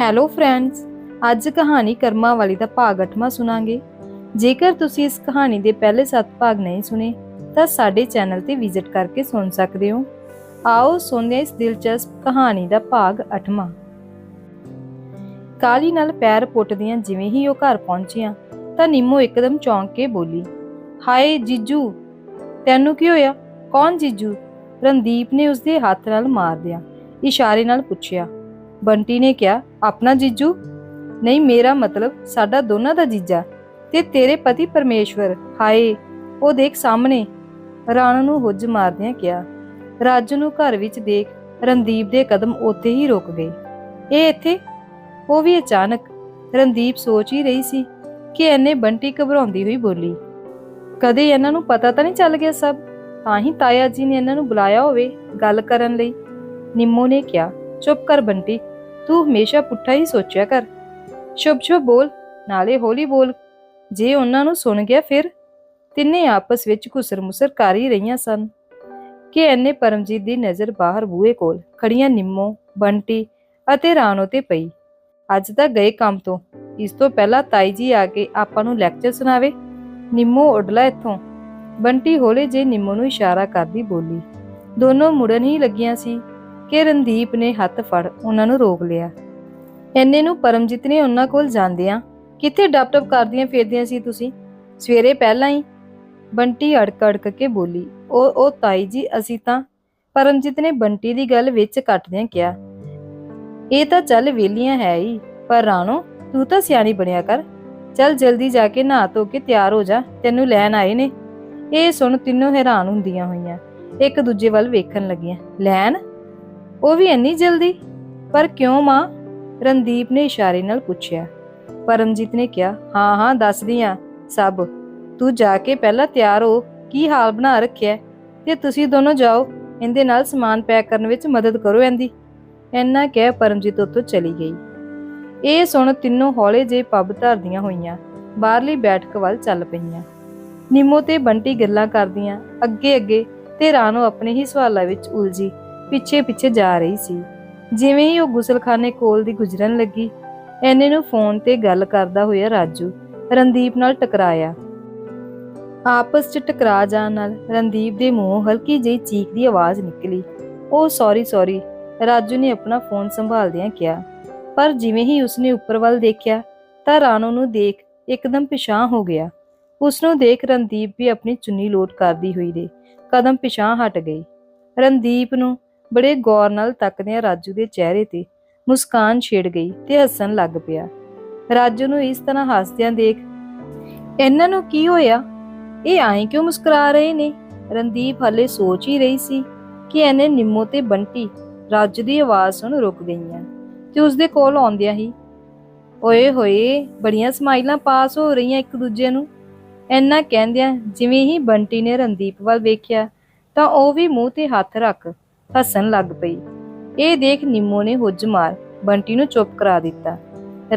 Hello friends ਅੱਜ ਕਹਾਣੀ ਕਰਮਾਂ ਵਾਲੀ ਦਾ ਭਾਗ 8ਵਾਂ ਸੁਣਾਂਗੇ। ਜੇਕਰ ਤੁਸੀਂ ਇਸ ਕਹਾਣੀ ਦੇ ਪਹਿਲੇ 7 ਭਾਗ ਨਹੀਂ ਸੁਣੇ, ਤਾਂ ਸਾਡੇ ਚੈਨਲ ਤੇ ਵਿਜ਼ਿਟ ਕਰਕੇ ਸੁਣ ਸਕਦੇ ਹੋ। ਆਓ ਸੁਣਦੇ ਹਾਂ ਇਸ ਦਿਲਚਸਪ ਕਹਾਣੀ ਦਾ ਭਾਗ 8ਵਾਂ ਕਾਲੀ ਨਾਲ ਪੈਰ ਪੁੱਟਦਿਆਂ ਜਿਵੇਂ ਹੀ ਉਹ ਘਰ ਪਹੁੰਚੀਆਂ, ਤਾਂ ਨਿੰਮੋ ਇੱਕਦਮ ਚੌਂਕ ਕੇ ਬੋਲੀ, ਹਾਏ ਜੀਜੂ, ਤੈਨੂੰ ਕੀ ਹੋਇਆ? ਕੌਣ ਜੀਜੂ? ਰਣਦੀਪ ਨੇ ਉਸਦੇ ਹੱਥ ਨਾਲ ਮਾਰ ਦਿਆ, ਇਸ਼ਾਰੇ ਨਾਲ ਪੁੱਛਿਆ। ਬੰਟੀ ਨੇ ਕਿਹਾ ਆਪਣਾ ਜੀਜੂ? ਨਹੀਂ, ਮੇਰਾ ਮਤਲਬ ਸਾਡਾ ਦੋਨਾਂ ਦਾ ਜੀਜਾ। ਤੇ ਤੇਰੇ ਪਤੀ ਪਰਮੇਸ਼ਵਰ, ਹਾਏ, ਉਹ ਦੇਖ ਸਾਹਮਣੇ। ਰਾਣੋ ਨੂੰ ਹੁੱਜ ਮਾਰਦਿਆਂ ਕਿਹਾ, ਰਾਜੂ ਨੂੰ ਘਰ ਵਿੱਚ ਦੇਖ, ਰਣਦੀਪ ਦੇ ਕਦਮ ਉੱਥੇ ਹੀ ਰੁਕ ਗਏ। ਇਹ ਇੱਥੇ? ਉਹ ਵੀ ਅਚਾਨਕ। ਰਣਦੀਪ ਸੋਚ ਹੀ ਰਹੀ ਸੀ ਕਿ ਐਨੇ ਬੰਟੀ ਘਬਰਾਉਂਦੀ ਹੋਈ ਬੋਲੀ, ਕਦੇ ਇਹਨਾਂ ਨੂੰ ਪਤਾ ਤਾਂ ਨਹੀਂ ਚੱਲ ਗਿਆ ਸਭ? ਤਾਂ ਹੀ ਤਾਇਆ ਜੀ ਨੇ ਇਹਨਾਂ ਨੂੰ ਬੁਲਾਇਆ ਹੋਵੇ ਗੱਲ ਕਰਨ ਲਈ। ਨਿੰਮੋ ਨੇ ਕਿਹਾ, ਚੁੱਪ ਕਰ ਬੰਟੀ ਤੂੰ ਹਮੇਸ਼ਾ ਪੁੱਠਾ ਹੀ ਸੋਚਿਆ ਕਰ। ਸ਼ੁਭ ਸ਼ੁਭ ਬੋਲ, ਨਾਲੇ ਹੌਲੀ ਬੋਲ। ਜੇ ਉਹਨਾਂ ਨੂੰ ਸੁਣ ਗਿਆ ਫਿਰ? ਤਿੰਨੇ ਆਪਸ ਵਿੱਚ ਘੁਸਰ-ਮੁਸਰ ਕਰ ਹੀ ਰਹੀਆਂ ਸਨ। ਕਿ ਐਨੇ ਪਰਮਜੀਤ ਦੀ ਨਜ਼ਰ ਬਾਹਰ ਬੂਹੇ ਕੋਲ ਖੜੀਆਂ ਨਿੰਮੋ, ਬੰਟੀ ਅਤੇ ਰਾਣੋ ਤੇ ਪਈ। ਅੱਜ ਤਾਂ ਗਏ ਕੰਮ ਤੋਂ। ਇਸ ਤੋਂ ਪਹਿਲਾਂ ਤਾਈ ਜੀ ਆ ਕੇ ਆਪਾਂ ਨੂੰ ਲੈਕਚਰ ਸੁਣਾਵੇ। ਨਿੰਮੋ ਉੱਡਲਾ ਇੱਥੋਂ। ਬੰਟੀ ਹੌਲੇ ਜੇ ਨਿੰਮੋ ਨੂੰ ਇਸ਼ਾਰਾ ਕਰਦੀ ਬੋਲੀ। ਦੋਨੋਂ ਮੁੜਨ ਹੀ ਲੱਗੀਆਂ ਸੀ। ਕਿ ਰਣਦੀਪ ਨੇ ਹੱਥ ਫੜ ਉਹਨਾਂ ਨੂੰ ਰੋਕ ਲਿਆ। ਐਨੇ ਨੂੰ ਪਰਮਜੀਤ ਨੇ ਉਹਨਾਂ ਕੋਲ ਜਾਂਦਿਆਂ ਕਿੱਥੇ ਡੱਪ ਕਰਦੀਆਂ ਫਿਰਦੀਆਂ ਸੀ ਤੁਸੀਂ? ਸਵੇਰੇ ਪਹਿਲਾਂ ਹੀ ਬੰਟੀ ਅੜਕ ਅੜਕ ਕੇ ਬੋਲੀ, ਉਹ ਉਹ ਤਾਈ ਜੀ, ਅਸੀਂ ਤਾਂ ਪਰਮਜੀਤ ਨੇ ਬੰਟੀ ਦੀ ਗੱਲ ਵਿੱਚ ਕੱਟਦਿਆਂ ਕਿਹਾ, ਇਹ ਤਾਂ ਚੱਲ ਵੇਲੀਆਂ ਹੈ ਹੀ, ਪਰ ਰਾਣੋ, ਤੂੰ ਤਾਂ ਸਿਆਣੀ ਬਣਿਆ ਕਰ। ਚੱਲ ਜਲਦੀ ਜਾ ਕੇ ਨਹਾ ਧੋ ਕੇ ਤਿਆਰ ਹੋ ਜਾ, ਤੈਨੂੰ ਲੈਣ ਆਏ ਨੇ। ਇਹ ਸੁਣ ਤਿੰਨੋਂ ਹੈਰਾਨ ਹੁੰਦੀਆਂ ਹੋਈਆਂ, ਇੱਕ ਦੂਜੇ ਵੱਲ ਵੇਖਣ ਲੱਗੀਆਂ, ਲੈਣ? ਉਹ ਵੀ ਇੰਨੀ ਜਲਦੀ? ਪਰ ਕਿਉਂ ਮਾਂ? ਰਣਦੀਪ ਨੇ ਇਸ਼ਾਰੇ ਨਾਲ ਪੁੱਛਿਆ। ਪਰਮਜੀਤ ਨੇ ਕਿਹਾ, ਹਾਂ ਹਾਂ, ਦੱਸਦੀ ਆ, ਸਭ। ਤੂੰ ਜਾ ਕੇ ਪਹਿਲਾਂ ਤਿਆਰ ਹੋ, ਕੀ ਹਾਲ ਬਣਾ ਰੱਖਿਆ ਤੇ ਤੁਸੀਂ ਦੋਨੋਂ ਜਾਓ, ਇਹਦੇ ਨਾਲ ਸਮਾਨ ਪੈਕ ਕਰਨ ਵਿੱਚ ਮਦਦ ਕਰੋ ਇਹਦੀ। ਇੰਨਾ ਕਹਿ ਪਰਮਜੀਤ ਉੱਥੋਂ ਚਲੀ ਗਈ। ਇਹ ਸੁਣ ਤਿੰਨੋਂ ਹੌਲੇ ਜੇ ਪੱਬ ਧਰਦੀਆਂ ਹੋਈਆਂ, ਬਾਹਰਲੀ ਬੈਠਕ ਵੱਲ ਚੱਲ ਪਈਆਂ। ਨਿੰਮੋ ਤੇ ਬੰਟੀ ਗੱਲਾਂ ਕਰਦੀਆਂ ਅੱਗੇ ਅੱਗੇ ਤੇ ਰਾਣੋ ਆਪਣੇ ਹੀ ਸਵਾਲਾਂ ਵਿੱਚ ਉਲਝੀ। ਪਿੱਛੇ ਪਿੱਛੇ ਜਾ ਰਹੀ ਸੀ। ਜਿਵੇਂ ਹੀ ਉਹ ਗੁਸਲਖਾਨੇ ਕੋਲ ਦੀ ਗੁਜ਼ਰਨ ਲੱਗੀ, ਐਨੇ ਨੂੰ ਫੋਨ ਤੇ ਗੱਲ ਕਰਦਾ ਹੋਇਆ ਰਾਜੂ ਰਣਦੀਪ ਨਾਲ ਟਕਰਾਇਆ। ਆਪਸ 'ਚ ਟਕਰਾ ਜਾਣ ਨਾਲ ਰਣਦੀਪ ਦੇ ਮੂੰਹੋਂ ਹਲਕੀ ਜਿਹੀ ਚੀਖ ਦੀ ਆਵਾਜ਼ ਨਿਕਲੀ। ਉਹ ਸੌਰੀ ਸੌਰੀ ਰਾਜੂ ਨੇ ਆਪਣਾ ਫੋਨ ਸੰਭਾਲਦਿਆਂ ਕਿਹਾ। ਪਰ ਜਿਵੇਂ ਹੀ ਉਸਨੇ ਉੱਪਰ ਵੱਲ ਦੇਖਿਆ, ਤਾਂ ਰਾਣੋ ਨੂੰ ਦੇਖ ਇੱਕਦਮ ਪਿਛਾਂ ਹੋ ਗਿਆ। ਉਸ ਨੂੰ ਦੇਖ ਰਣਦੀਪ ਵੀ ਆਪਣੀ ਚੁੰਨੀ ਲੋਟ ਕਰਦੀ ਹੋਈ ਦੇ ਕਦਮ ਪਿਛਾਂ ਹਟ ਗਈ। ਰਣਦੀਪ ਨੂੰ ਬੜੇ ਗੌਰ ਨਾਲ ਤੱਕਦਿਆਂ ਰਾਜੂ ਦੇ ਚਿਹਰੇ ਤੇ ਮੁਸਕਾਨ ਛੇੜ ਗਈ ਤੇ ਹੱਸਣ ਲੱਗ ਪਿਆ। ਰਾਜੂ ਨੂੰ ਇਸ ਤਰ੍ਹਾਂ ਹੱਸਦਿਆਂ ਦੇਖ, ਇਹਨਾਂ ਨੂੰ ਕੀ ਹੋਇਆ? ਇਹ ਆਏ ਕਿਉਂ ਮੁਸਕਰਾ ਰਹੇ ਨੇ? ਰਣਦੀਪ ਹਲੇ ਸੋਚ ਹੀ ਰਹੀ ਸੀ ਕਿ ਇਹਨੇ ਨਿੰਮੋ ਤੇ ਬੰਟੀ ਰਾਜੂ ਦੀ ਆਵਾਜ਼ ਸੁਣ ਰੁਕ ਗਈਆਂ ਤੇ ਉਸਦੇ ਕੋਲ ਆਉਂਦਿਆਂ ਹੀ, ਓਏ ਹੋਏ, ਬੜੀਆਂ ਸਮਾਈਲਾਂ ਪਾਸ ਹੋ ਰਹੀਆਂ ਇੱਕ ਦੂਜੇ ਨੂੰ। ਐਨਾ ਕਹਿੰਦਿਆਂ ਜਿਵੇਂ ਹੀ ਬੰਟੀ ਨੇ ਰਣਦੀਪ ਵੱਲ ਵੇਖਿਆ ਤਾਂ ਉਹ ਵੀ ਮੂੰਹ ਤੇ ਹੱਥ ਰੱਖ ਹੱਸਣ ਲੱਗ ਪਈ। ਇਹ ਦੇਖ ਨਿੰਮੋ ਨੇ ਹੁੱਜ ਮਾਰ, ਬੰਟੀ ਨੂੰ ਚੁੱਪ ਕਰਾ ਦਿੱਤਾ।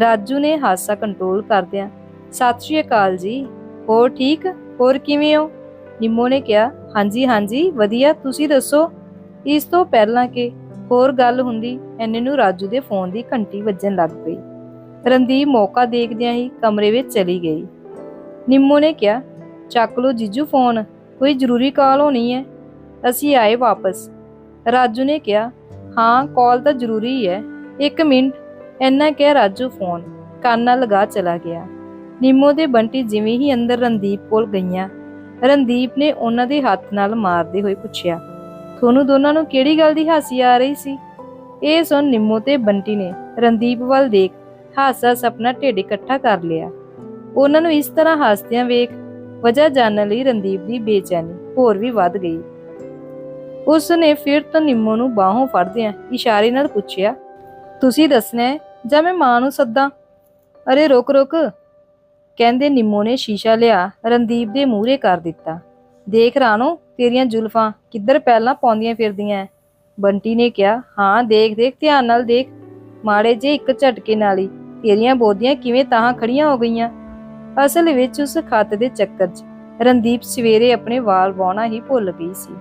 ਰਾਜੂ ਨੇ ਹਾਸਾ ਕੰਟਰੋਲ ਕਰਦਿਆਂ, ਸਤਿ ਸ਼੍ਰੀ ਅਕਾਲ ਜੀ, ਹੋਰ ਠੀਕ? ਹੋਰ ਕਿਵੇਂ ਹੋ? ਨਿੰਮੋ ਨੇ ਕਿਹਾ, ਹਾਂਜੀ ਹਾਂਜੀ, ਵਧੀਆ, ਤੁਸੀਂ ਦੱਸੋ? ਇਸ ਤੋਂ ਪਹਿਲਾਂ ਕਿ ਹੋਰ ਗੱਲ ਹੁੰਦੀ ਐਨੇ ਨੂੰ ਰਾਜੂ ਦੇ ਫੋਨ ਦੀ ਘੰਟੀ ਵੱਜਣ ਲੱਗ ਪਈ। ਰਣਦੀਪ ਮੌਕਾ ਦੇਖਦਿਆਂ ਹੀ ਕਮਰੇ ਵਿੱਚ ਚਲੀ ਗਈ। ਨਿੰਮੋ ਨੇ ਕਿਹਾ, ਚੱਕ ਲਓ ਜੀਜੂ ਫੋਨ ਕੋਈ ਜ਼ਰੂਰੀ ਕਾਲ ਹੋਣੀ ਹੈ। ਅਸੀਂ ਆਏ ਵਾਪਸ। ਰਾਜੂ ਨੇ ਕਿਹਾ, ਹਾਂ ਕਾਲ ਤਾਂ ਜ਼ਰੂਰੀ ਹੈ ਇੱਕ ਮਿੰਟ। ਇੰਨਾ ਕਹਿ ਰਾਜੂ ਫੋਨ, ਕੰਨ ਨਾਲ ਲਗਾ ਚਲਾ ਗਿਆ। ਨਿੰਮੋ ਦੇ ਬੰਟੀ ਜਿਵੇਂ ਹੀ ਅੰਦਰ ਰਣਦੀਪ ਕੋਲ ਗਈਆਂ, ਰਣਦੀਪ ਨੇ ਉਹਨਾਂ ਦੇ ਹੱਥ ਨਾਲ ਮਾਰਦੇ ਹੋਏ ਪੁੱਛਿਆ, ਤੁਹਾਨੂੰ ਦੋਨਾਂ ਨੂੰ ਕਿਹੜੀ ਗੱਲ ਦੀ ਹਾਸੀ ਆ ਰਹੀ ਸੀ? ਇਹ ਸੁਣ ਨਿੰਮੋ ਤੇ ਬੰਟੀ ਨੇ ਰਣਦੀਪ ਵੱਲ ਦੇਖ ਹਾਸਾ ਸਪਨਾ ਢਿੱਡ ਇਕੱਠਾ ਕਰ ਲਿਆ। ਉਹਨਾਂ ਨੂੰ ਇਸ ਤਰ੍ਹਾਂ ਹਾਸਦਿਆਂ ਵੇਖ, ਵਜ੍ਹਾ ਜਾਣਨ ਲਈ ਰਣਦੀਪ ਦੀ ਬੇਚੈਨੀ ਹੋਰ ਵੀ ਵੱਧ ਗਈ। ਉਸ ਨੇ ਫਿਰ ਤੋਂ ਨਿੰਮੋ ਨੂੰ ਬਾਹੋਂ ਫੜਦਿਆਂ ਇਸ਼ਾਰੇ ਨਾਲ ਪੁੱਛਿਆ, ਤੁਸੀਂ ਦੱਸਣਾ ਹੈ ਜਾਂ ਮੈਂ ਮਾਂ ਨੂੰ ਸੱਦਾਂ? ਅਰੇ ਰੁਕ ਰੁਕ। ਕਹਿੰਦੇ ਨਿੰਮੋ ਨੇ ਸ਼ੀਸ਼ਾ ਲਿਆ, ਰਣਦੀਪ ਦੇ ਮੂਹਰੇ ਕਰ ਦਿੱਤਾ। ਦੇਖ ਰਾਣੋ, ਤੇਰੀਆਂ ਜ਼ੁਲਫਾਂ ਕਿੱਧਰ ਪਹਿਲਾਂ ਪਾਉਂਦੀਆਂ ਫਿਰਦੀਆਂ ਬੰਟੀ ਨੇ ਕਿਹਾ, ਹਾਂ, ਦੇਖ ਦੇਖ, ਧਿਆਨ ਨਾਲ ਦੇਖ। ਮਾੜੇ ਜੇ ਇੱਕ ਝਟਕੇ ਨਾਲ ਹੀ ਤੇਰੀਆਂ ਬੋਦੀਆਂ ਕਿਵੇਂ ਤਾਹਾਂ ਖੜੀਆਂ ਹੋ ਗਈਆਂ? ਅਸਲ ਵਿੱਚ ਉਸ ਖੱਤ ਦੇ ਚੱਕਰ 'ਚ ਰਣਦੀਪ ਸਵੇਰੇ ਆਪਣੇ ਵਾਲ ਵਾਉਣਾ ਹੀ ਭੁੱਲ ਗਈ ਸੀ।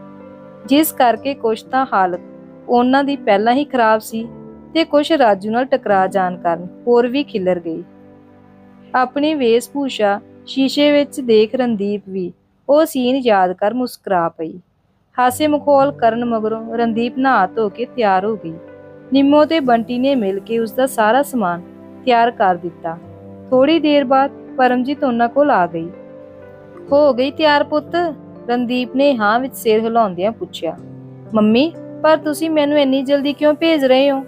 ਜਿਸ ਕਰਕੇ ਕੁਛ ਤਾਂ ਹਾਲਤ ਉਹਨਾਂ ਦੀ ਪਹਿਲਾਂ ਹੀ ਖਰਾਬ ਸੀ ਤੇ ਕੁਛ ਰਾਜੂ ਨਾਲ ਟਕਰਾ ਜਾਣ ਕਾਰਨ ਹੋਰ ਵੀ ਖਿਲਰ ਗਈ। ਆਪਣੀ ਵੇਸ਼ਭੂਸ਼ਾ ਸ਼ੀਸ਼ੇ ਵਿੱਚ ਦੇਖ ਰਣਦੀਪ ਵੀ ਉਹ ਸੀਨ ਯਾਦ ਕਰ ਮੁਸਕਰਾ ਪਈ। ਹਾਸੇ ਮਖੌਲ ਕਰਨ ਮਗਰੋਂ ਰਣਦੀਪ ਨਹਾ ਧੋ ਕੇ ਤਿਆਰ ਹੋ ਗਈ। ਨਿੰਮੋ ਤੇ ਬੰਟੀ ਨੇ ਮਿਲ ਕੇ ਉਸ ਦਾ ਸਾਰਾ ਸਮਾਨ ਤਿਆਰ ਕਰ ਦਿੱਤਾ। ਥੋੜੀ ਦੇਰ ਬਾਅਦ ਪਰਮਜੀਤ ਉਹਨਾਂ ਕੋਲ ਆ ਗਈ। ਹੋ ਗਈ ਤਿਆਰ ਪੁੱਤ ਰਣਦੀਪ ਨੇ ਹਾਂ ਵਿੱਚ ਸਿਰ ਹਿਲਾਉਂਦਿਆਂ ਪੁੱਛਿਆ, ਮੰਮੀ, ਪਰ ਤੁਸੀਂ ਮੈਨੂੰ ਇੰਨੀ ਜਲਦੀ ਕਿਉਂ ਭੇਜ ਰਹੇ ਹੋ?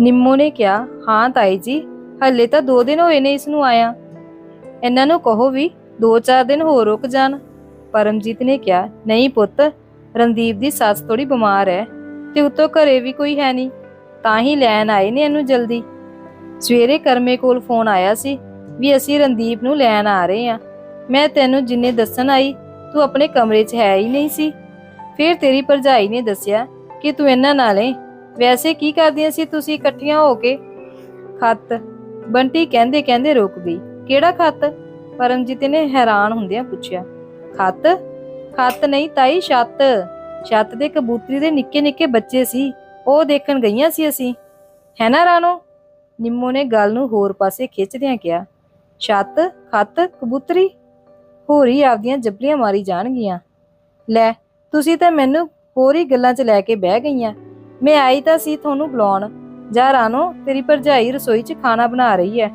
ਨਿੰਮੋ ਨੇ ਕਿਹਾ, ਹਾਂ ਤਾਈ ਜੀ, ਹੱਲੇ ਤਾਂ 2 ਦਿਨ ਹੋਏ ਨੇ ਇਸ ਨੂੰ ਆਇਆ। ਇਹਨਾਂ ਨੂੰ ਕਹੋ ਵੀ 2-4 ਦਿਨ ਹੋਰ ਰੁਕ ਜਾਣ। ਪਰਮਜੀਤ ਨੇ ਕਿਹਾ, ਨਹੀਂ ਪੁੱਤ, ਰਣਦੀਪ ਦੀ ਸੱਸ ਥੋੜੀ ਬਿਮਾਰ ਹੈ ਤੇ ਉਤੋਂ ਘਰੇ ਵੀ ਕੋਈ ਹੈ ਨਹੀਂ, ਤਾਂ ਹੀ ਲੈਣ ਆਏ ਨੇ ਇਹਨੂੰ ਜਲਦੀ। ਸਵੇਰੇ ਕਰਮੇ ਕੋਲ ਫੋਨ ਆਇਆ ਸੀ ਵੀ ਅਸੀਂ ਰਣਦੀਪ ਨੂੰ ਲੈਣ ਆ ਰਹੇ ਹਾਂ। ਮੈਂ ਤੈਨੂੰ ਜਿੰਨੇ ਦੱਸਣ ਆਈ, ਤੂੰ ਆਪਣੇ ਕਮਰੇ 'ਚ ਹੈ ਹੀ ਨਹੀਂ ਸੀ। ਫਿਰ ਤੇਰੀ ਭਰਜਾਈ ਨੇ ਦੱਸਿਆ ਕਿ ਤੂੰ ਇਹਨਾਂ ਨਾਲ ਨਾਲੇ ਵੈਸੇ ਕੀ ਕਰਦੀਆਂ ਸੀ ਤੁਸੀਂ ਇਕੱਠੀਆਂ ਹੋ ਕੇ? ਖੱਤ। ਬੰਟੀ ਕਹਿੰਦੇ ਕਹਿੰਦੇ ਰੁਕ ਗਈ। ਕਿਹੜਾ ਖੱਤ? ਪਰਮਜੀਤ ਨੇ ਹੈਰਾਨ ਹੁੰਦਿਆਂ ਪੁੱਛਿਆ। ਖੱਤ? ਖੱਤ ਨਹੀਂ ਤਾਈ, ਛੱਤ। ਛੱਤ ਦੇ ਕਬੂਤਰੀ ਦੇ ਨਿੱਕੇ ਨਿੱਕੇ ਬੱਚੇ ਸੀ। ਉਹ ਦੇਖਣ ਗਈਆਂ ਸੀ ਅਸੀਂ। ਹੈ ਨਾ ਰਾਣੋ? ਨਿੰਮੋ ਨੇ ਗੱਲ ਨੂੰ ਹੋਰ ਪਾਸੇ ਖਿੱਚਦਿਆਂ ਕਿਹਾ। ਛੱਤ, ਖੱਤ, ਕਬੂਤਰੀ? ਹੋਰੀ ਆਪਦੀਆਂ ਜੱਬਲੀਆਂ ਮਾਰੀ ਜਾਣਗੀਆਂ। ਲੈ, ਤੁਸੀਂ ਤਾਂ ਮੈਨੂੰ ਹੋਰ ਹੀ ਗੱਲਾਂ 'ਚ ਲੈ ਕੇ ਬਹਿ ਗਈਆਂ। ਮੈਂ ਆਈ ਤਾਂ ਸੀ ਤੁਹਾਨੂੰ ਬੁਲਾਉਣ। ਜਾ ਰਾਨੋ ਤੇਰੀ ਭਰਜਾਈ ਰਸੋਈ 'ਚ ਖਾਣਾ ਬਣਾ ਰਹੀ ਹੈ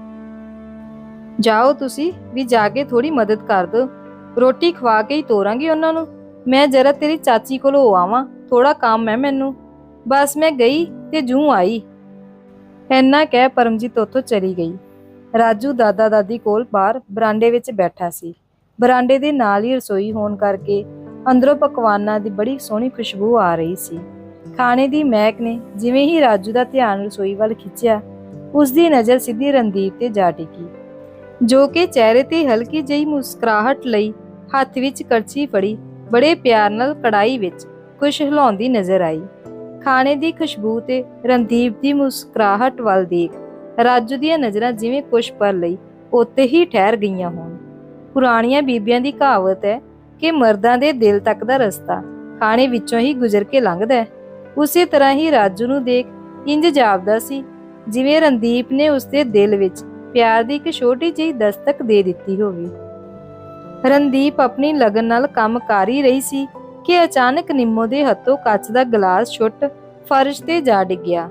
ਜਾਓ ਤੁਸੀਂ, ਵੀ ਜਾ ਕੇ ਥੋੜੀ ਮਦਦ ਕਰ ਦਿਓ। ਰੋਟੀ ਖਵਾ ਕੇ ਹੀ ਤੋਰਾਂਗੀ ਉਹਨਾਂ ਨੂੰ। ਮੈਂ ਜਰਾ ਤੇਰੀ ਚਾਚੀ ਕੋਲੋਂ ਆਵਾਂ ਥੋੜਾ ਕੰਮ ਹੈ ਮੈਨੂੰ। ਬਸ ਮੈਂ ਗਈ ਤੇ ਜੂ ਆਈ। ਐਨਾ ਕਹਿ ਪਰਮਜੀਤ ਉੱਥੋਂ ਚਲੀ ਗਈ। ਰਾਜੂ ਦਾਦਾ ਦਾਦੀ ਕੋਲ ਬਾਹਰ ਬਰਾਂਡੇ ਵਿੱਚ ਬੈਠਾ ਸੀ। ਬਰਾਂਡੇ ਦੇ ਨਾਲ ਹੀ ਰਸੋਈ ਹੋਣ ਕਰਕੇ ਅੰਦਰੋਂ ਪਕਵਾਨਾਂ ਦੀ ਬੜੀ ਸੋਹਣੀ ਖੁਸ਼ਬੂ ਆ ਰਹੀ ਸੀ। ਖਾਣੇ ਦੀ ਮਹਿਕ ਨੇ ਜਿਵੇਂ ਹੀ ਰਾਜੂ ਦਾ ਧਿਆਨ ਰਸੋਈ ਵੱਲ ਖਿੱਚਿਆ, ਉਸ ਦੀ ਨਜ਼ਰ ਸਿੱਧੀ ਰਣਦੀਪ ਤੇ ਜਾ ਟਿਕੀ। ਜੋ ਕਿ ਚਿਹਰੇ ਤੇ ਹਲਕੀ ਜਿਹੀ ਮੁਸਕਰਾਹਟ ਲਈ ਹੱਥ ਵਿੱਚ ਕੜਛੀ ਫੜੀ, ਬੜੇ ਪਿਆਰ ਨਾਲ ਕੜਾਈ ਵਿੱਚ ਕੁਝ ਹਿਲਾਉਂਦੀ ਨਜ਼ਰ ਆਈ। ਖਾਣੇ ਦੀ ਖੁਸ਼ਬੂ ਤੇ ਰਣਦੀਪ ਦੀ ਮੁਸਕਰਾਹਟ ਵੱਲ ਦੇਖ ਰਾਜੂ ਦੀਆਂ ਨਜ਼ਰਾਂ ਜਿਵੇਂ ਕੁਝ ਪਲ ਲਈ ਉੱਤੇ ਹੀ ਠਹਿਰ ਗਈਆਂ ਹੋਣ। ਪੁਰਾਣੀਆਂ ਬੀਬੀਆਂ ਦੀ ਕਹਾਵਤ ਹੈ ਕਿ ਮਰਦਾਂ ਦੇ ਦਿਲ ਤੱਕ ਦਾ ਰਸਤਾ ਖਾਣੇ ਵਿੱਚੋਂ ਹੀ ਗੁਜ਼ਰ ਕੇ ਲੰਘਦਾ ਹੈ। ਉਸੇ ਤਰ੍ਹਾਂ ਹੀ ਰਾਜੂ ਨੂੰ ਦੇਖ ਇੰਜ ਜਾਪਦਾ ਸੀ, ਜਿਵੇਂ ਰਣਦੀਪ ਨੇ ਉਸਦੇ ਦਿਲ ਵਿੱਚ ਪਿਆਰ ਦੀ ਇੱਕ ਛੋਟੀ ਜਿਹੀ ਦਸਤਕ ਦੇ ਦਿੱਤੀ ਹੋਵੇ। ਰਣਦੀਪ ਆਪਣੀ ਲਗਨ ਨਾਲ ਕੰਮ ਕਰ ਹੀ ਰਹੀ ਸੀ ਕਿ ਅਚਾਨਕ ਨਿੰਮੋ ਦੇ ਹੱਥੋਂ ਕੱਚ ਦਾ ਗਲਾਸ ਛੁੱਟ ਫਰਸ਼ ਤੇ ਜਾ ਡਿੱਗਿਆ,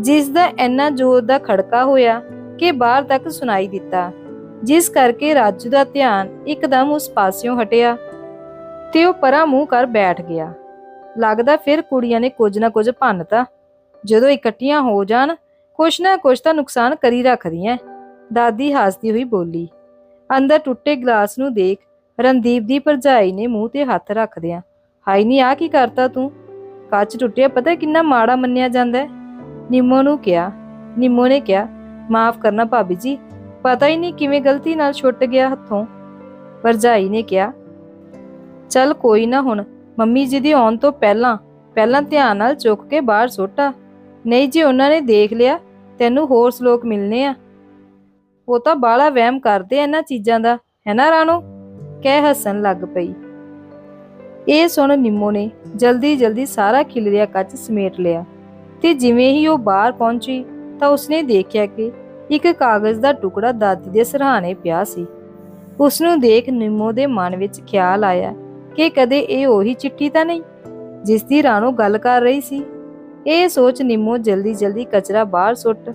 ਜਿਸ ਦਾ ਇੰਨਾ ਜ਼ੋਰ ਦਾ ਖੜਕਾ ਹੋਇਆ ਕਿ ਬਾਹਰ ਤੱਕ ਸੁਣਾਈ ਦਿੱਤਾ। ਜਿਸ ਕਰਕੇ ਰਾਜੂ ਦਾ ਧਿਆਨ ਇੱਕਦਮ ਉਸ ਪਾਸਿਓਂ ਹਟਿਆ ਤੇ ਉਹ ਪਰਾਂ ਮੂੰਹ ਕਰ ਬੈਠ ਗਿਆ। ਲੱਗਦਾ ਫਿਰ ਕੁੜੀਆਂ ਨੇ ਕੁਝ ਨਾ ਕੁਝ ਭੰਨਤਾ। ਜਦੋਂ ਇਕੱਠੀਆਂ ਹੋ ਜਾਣ, ਕੁਛ ਨਾ ਕੁਛ ਤਾਂ ਨੁਕਸਾਨ ਕਰੀ ਰੱਖਦੀਆਂ। ਦਾਦੀ ਹੱਸਦੀ ਹੋਈ ਬੋਲੀ, ਅੰਦਰ ਟੁੱਟੇ ਗਲਾਸ ਨੂੰ ਦੇਖ ਰਣਦੀਪ ਦੀ ਭਰਜਾਈ ਨੇ ਮੂੰਹ ਤੇ ਹੱਥ ਰੱਖਦਿਆਂ ਹਾਈ ਨਹੀਂ ਆ ਕੀ ਕਰਤਾ ਤੂੰ? ਕੱਚ ਟੁੱਟਿਆ ਪਤਾ ਕਿੰਨਾ ਮਾੜਾ ਮੰਨਿਆ ਜਾਂਦਾ ਹੈ? ਨਿੰਮੋ ਨੂੰ ਕਿਹਾ, ਨਿੰਮੋ ਨੇ ਕਿਹਾ, ਮਾਫ ਕਰਨਾ ਭਾਬੀ ਜੀ ਪਤਾ ਹੀ ਨਹੀਂ ਕਿਵੇਂ ਗਲਤੀ ਨਾਲ ਛੁੱਟ ਗਿਆ ਹੱਥੋਂ। ਭਰਜਾਈ ਨੇ ਕਿਹਾ, ਚੱਲ ਕੋਈ ਨਾ ਹੁਣ, ਮੰਮੀ ਜੀ ਦੀ ਆਉਣ ਤੋਂ ਪਹਿਲਾਂ ਪਹਿਲਾਂ ਧਿਆਨ ਨਾਲ ਚੁੱਕ ਕੇ ਬਾਹਰ ਸੁੱਟਾ ਨਹੀਂ ਜੇ ਉਹਨਾਂ ਨੇ ਦੇਖ ਲਿਆ, ਤੈਨੂੰ ਹੋਰ ਸ਼ਲੋਕ ਮਿਲਨੇ ਆ। ਉਹ ਤਾਂ ਬਾਲਾ ਵਹਿਮ ਕਰਦੇ ਆ ਇਹਨਾਂ ਚੀਜ਼ਾਂ ਦਾ, ਹੈ ਨਾ ਰਾਣੋ? ਕਹਿ ਹੱਸਣ ਲੱਗ ਪਈ। ਇਹ ਸੁਣ ਨਿੰਮੋ ਨੇ ਜਲਦੀ ਜਲਦੀ ਸਾਰਾ ਖਿਲਰਿਆ ਕੱਚ ਸਮੇਟ ਲਿਆ ਤੇ ਜਿਵੇਂ ਹੀ ਉਹ ਬਾਹਰ ਪਹੁੰਚੀ ਤਾਂ ਉਸਨੇ ਦੇਖਿਆ ਕਿ ਇੱਕ ਕਾਗਜ਼ ਦਾ ਟੁਕੜਾ ਦਾਦੀ ਦੇ ਸਿਰਹਾਣੇ ਪਿਆ ਸੀ। ਉਸ ਨੂੰ ਦੇਖ ਨਿੰਮੋ ਦੇ ਮਨ ਵਿੱਚ ਖਿਆਲ ਆਇਆ ਕਿ ਕਦੇ ਇਹ ਉਹੀ ਚਿੱਠੀ ਤਾਂ ਨਹੀਂ, ਜਿਸ ਦੀ ਰਾਣੋ ਗੱਲ ਕਰ ਰਹੀ ਸੀ। ਇਹ ਸੋਚ ਨਿੰਮੋ ਜਲਦੀ ਜਲਦੀ ਕਚਰਾ ਬਾਹਰ ਸੁੱਟ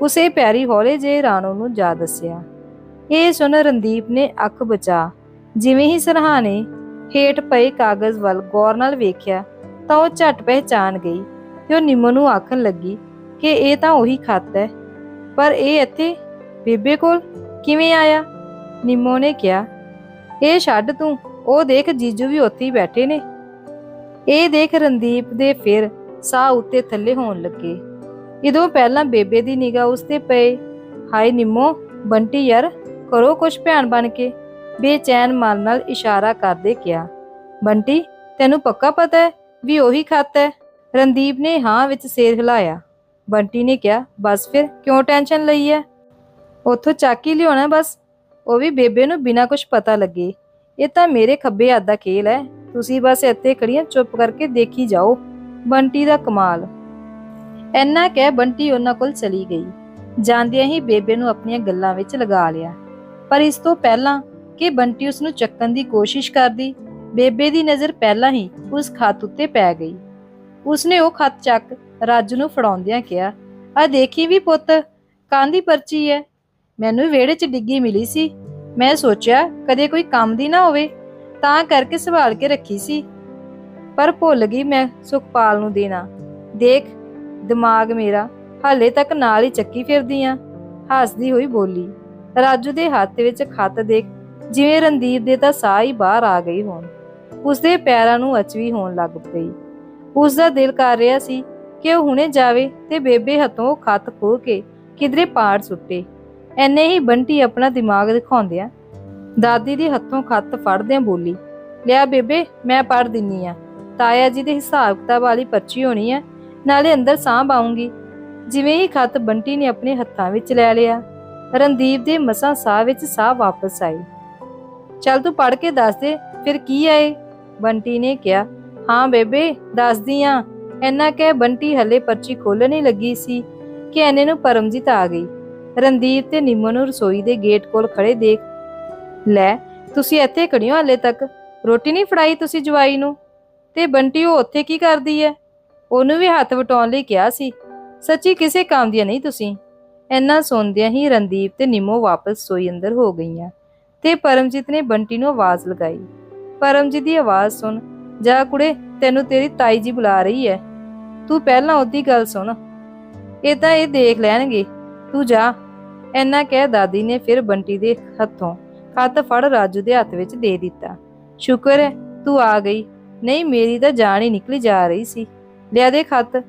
ਉਸੇ ਪਿਆਰੀ ਹੌਲੇ ਜੇ ਰਾਣੋ ਨੂੰ ਜਾ ਦੱਸਿਆ। ਇਹ ਸੁਣ ਰਣਦੀਪ ਨੇ ਅੱਖ ਬਚਾ। ਜਿਵੇਂ ਹੀ ਸਰਹਾਣੇ ਹੇਠ ਪਏ ਕਾਗਜ਼ ਵੱਲ ਗੌਰ ਨਾਲ ਵੇਖਿਆ, ਤਾਂ ਉਹ ਝਟ ਪਹਿਚਾਨ ਗਈ ਤੇ ਉਹ ਨਿੰਮੋ ਨੂੰ ਆਖਣ ਲੱਗੀ ਕਿ ਇਹ ਤਾਂ ਉਹੀ ਖੱਤ ਹੈ। ਪਰ ਇਹ ਇੱਥੇ ਬੇਬੇ ਕੋਲ ਕਿਵੇਂ ਆਇਆ? ਨਿੰਮੋ ਨੇ ਕਿਹਾ, ਇਹ ਛੱਡ ਤੂੰ, ਉਹ ਦੇਖ ਜੀਜੂ ਵੀ ਉੱਥੇ ਹੀ ਬੈਠੇ ਨੇ। ਇਹ ਦੇਖ ਰਣਦੀਪ ਦੇ ਫਿਰ ਸਾਹ ਉੱਤੇ ਥੱਲੇ ਹੋਣ ਲੱਗੇ। ਇਦੋਂ ਪਹਿਲਾਂ ਬੇਬੇ ਦੀ ਨਿਗਾਹ ਉਸ ਤੇ ਪਏ। ਹਾਏ ਨਿੰਮੋ, ਬੰਟੀ ਯਾਰ, ਕਰੋ ਕੁਛ ਭੈਣ ਬਣ ਕੇ। ਬੇਚੈਨ ਮਨ ਨਾਲ ਇਸ਼ਾਰਾ ਕਰਦੇ ਕਿਹਾ, ਬੰਟੀ, ਤੈਨੂੰ ਪੱਕਾ ਪਤਾ ਹੈ ਵੀ ਉਹੀ ਖਤ ਹੈ? ਰਣਦੀਪ ਨੇ ਹਾਂ ਵਿੱਚ ਸਿਰ ਹਿਲਾਇਆ। ਬੰਟੀ ਨੇ ਕਿਹਾ, ਬਸ ਫਿਰ, ਕਿਉਂ ਟੈਨਸ਼ਨ ਲਈ ਹੈ ਉੱਥੋਂ ਚੱਕ ਹੀ ਲਿਆਉਣਾ ਬਸ। ਉਹ ਵੀ ਬੇਬੇ ਨੂੰ ਬਿਨਾਂ ਕੁਝ ਪਤਾ ਲੱਗੇ। ਇਹ ਤਾਂ ਮੇਰੇ ਖੱਬੇ ਹੱਥ ਦਾ ਖੇਲ ਹੈ ਤੁਸੀਂ ਬਸ ਇੱਥੇ ਖੜੀਆਂ ਚੁੱਪ ਕਰਕੇ ਦੇਖੀ ਜਾਓ। ਬੰਟੀ ਦਾ ਕਮਾਲ। ਐਨਾ ਕਹਿ ਬੰਟੀ ਉਹਨਾਂ ਕੋਲ ਚਲੀ ਗਈ। ਜਾਂਦਿਆਂ ਹੀ ਬੇਬੇ ਨੂੰ ਆਪਣੀਆਂ ਗੱਲਾਂ ਵਿੱਚ ਲਗਾ ਲਿਆ। ਪਰ ਇਸ ਤੋਂ ਪਹਿਲਾਂ ਕਿ ਬੰਟੀ ਉਸ ਨੂੰ ਚੱਕਣ ਦੀ ਕੋਸ਼ਿਸ਼ ਕਰਦੀ, ਬੇਬੇ ਦੀ ਨਜ਼ਰ ਪਹਿਲਾਂ ਹੀ ਉਸ ਖੱਤ ਉੱਤੇ ਪੈ ਗਈ। ਉਸਨੇ ਉਹ ਖੱਤ ਚੱਕ ਰਾਜੂ ਨੂੰ ਫੜਾਉਂਦਿਆਂ ਕਿਹਾ, ਆ ਦੇਖੀ ਵੀ ਪੁੱਤ ਕਾਂਦੀ ਪਰਚੀ ਹੈ ਮੈਨੂੰ ਵਿਹੜੇ 'ਚ ਡਿੱਗੀ ਮਿਲੀ ਸੀ। ਮੈਂ ਸੋਚਿਆ ਕਦੇ ਕੋਈ ਕੰਮ ਦੀ ਨਾ ਹੋਵੇ, ਤਾਂ ਕਰਕੇ ਸੰਭਾਲ ਕੇ ਰੱਖੀ ਸੀ। ਪਰ ਭੁੱਲ ਗਈ ਮੈਂ ਸੁਖਪਾਲ ਨੂੰ ਦੇਣਾ। ਦੇਖ, ਦਿਮਾਗ ਮੇਰਾ ਹਾਲੇ ਤੱਕ ਨਾਲ ਹੀ ਚੱਕੀ ਫਿਰਦੀ ਆ। ਹੱਸਦੀ ਹੋਈ ਬੋਲੀ। ਰਾਜੂ ਦੇ ਹੱਥ ਵਿੱਚ ਖੱਤ ਦੇਖ, ਜਿਵੇਂ ਰਣਦੀਪ ਦੇ ਤਾਂ ਸਾਹ ਹੀ ਬਾਹਰ ਆ ਗਈ ਹੋਣ। ਉਸਦੇ ਪੈਰਾਂ ਨੂੰ ਅਚਵੀ ਹੋਣ ਲੱਗ ਪਈ। ਉਸ ਦਾ ਦਿਲ ਕਰ ਰਿਹਾ ਸੀ ਕਿ ਉਹ ਹੁਣੇ ਜਾਵੇ ਤੇ ਬੇਬੇ ਹੱਥੋਂ ਖੱਤ ਖੋਹ ਕੇ ਕਿਧਰੇ ਪਾੜ ਸੁੱਟੇ। ਐਨੇ ਹੀ ਬੰਟੀ ਆਪਣਾ ਦਿਮਾਗ ਦਿਖਾਉਂਦਿਆਂ ਦਾਦੀ ਦੇ ਹੱਥੋਂ ਖੱਤ ਫੜਦਿਆਂ ਬੋਲੀ, ਲਿਆ ਬੇਬੇ, ਮੈਂ ਪੜ ਦਿੰਨੀ ਆ। ਤਾਇਆ ਜੀ ਦੇ ਹਿਸਾਬ ਕਿਤਾਬ ਵਾਲੀ ਪਰਚੀ ਹੋਣੀ ਆ, ਨਾਲੇ ਅੰਦਰ ਸਾਂਭ ਆਉਂਗੀ ਜਿਵੇਂ ਹੀ ਖੱਤ ਬੰਟੀ ਨੇ ਆਪਣੇ ਹੱਥਾਂ ਵਿੱਚ ਲੈ ਲਿਆ, ਰਣਦੀਪ ਦੇ ਮਸਾਂ ਸਾਹ ਵਿੱਚ ਸਾਹ ਵਾਪਸ ਆਈ। ਚੱਲ ਤੂੰ ਪੜ ਕੇ ਦੱਸ ਦੇ, ਫਿਰ ਕੀ ਆਏ ਬੰਟੀ ਨੇ ਕਿਹਾ, ਹਾਂ ਬੇਬੇ, ਦੱਸਦੀ ਆ। ਐਨਾ ਕਹਿ ਬੰਟੀ ਹੱਲੇ ਪਰਚੀ ਖੋਲਣ ਹੀ ਲੱਗੀ ਸੀ ਕਿ ਐਨੇ ਨੂੰ ਪਰਮਜੀਤ ਆ ਗਈ। ਰਣਦੀਪ ਤੇ ਨਿੰਮੋ ਨੂੰ ਰਸੋਈ ਦੇ ਗੇਟ ਕੋਲ ਖੜੇ ਦੇਖ, ਲੈ, ਤੁਸੀਂ ਇੱਥੇ ਖੜੀ ਹੋ ਤੱਕ? ਰੋਟੀ ਨਹੀਂ ਫੜਾਈ ਤੁਸੀਂ ਜਵਾਈ ਨੂੰ? ਤੇ ਬੰਟੀ ਉਹ ਉੱਥੇ ਕੀ ਕਰਦੀ ਹੈ ਉਹਨੂੰ ਵੀ ਹੱਥ ਵਟਾਉਣ ਲਈ ਕਿਹਾ ਸੀ, ਸੱਚੀ ਕਿਸੇ ਕੰਮ ਦੀਆਂ ਨਹੀਂ ਤੁਸੀਂ? ਇੰਨਾ ਸੁਣਦਿਆਂ ਹੀ ਰਣਦੀਪ ਤੇ ਨਿੰਮੋ ਵਾਪਸ ਸੋਈ ਅੰਦਰ ਹੋ ਗਈਆਂ ਤੇ ਪਰਮਜੀਤ ਨੇ ਬੰਟੀ ਨੂੰ ਆਵਾਜ਼ ਲਗਾਈ। ਪਰਮਜੀਤ ਦੀ ਆਵਾਜ਼ ਸੁਣ, ਜਾ ਕੁੜੇ ਤੈਨੂੰ ਤੇਰੀ ਤਾਈ ਜੀ ਬੁਲਾ ਰਹੀ ਹੈ ਤੂੰ ਪਹਿਲਾਂ ਉਹਦੀ ਗੱਲ ਸੁਣ। ਇਹ ਤਾਂ ਇਹ ਦੇਖ ਲੈਣਗੇ। ਤੂੰ ਜਾ। ਐਨਾ ਕਹਿ ਦਾਦੀ ਨੇ ਫਿਰ ਬੰਟੀ ਦੇ ਹੱਥੋਂ ਖੱਤ ਫੜ ਰਾਜੂ ਦੇ ਹੱਥ ਵਿੱਚ ਦੇ ਦਿੱਤਾ। ਸ਼ੁਕਰ ਹੈ ਤੂੰ ਆ ਗਈ। ਨਹੀਂ, ਮੇਰੀ ਤਾਂ ਜਾਨ ਹੀ ਨਿਕਲੀ ਜਾ ਰਹੀ ਸੀ। ਲਿਆ ਦੇ ਖੱਤ।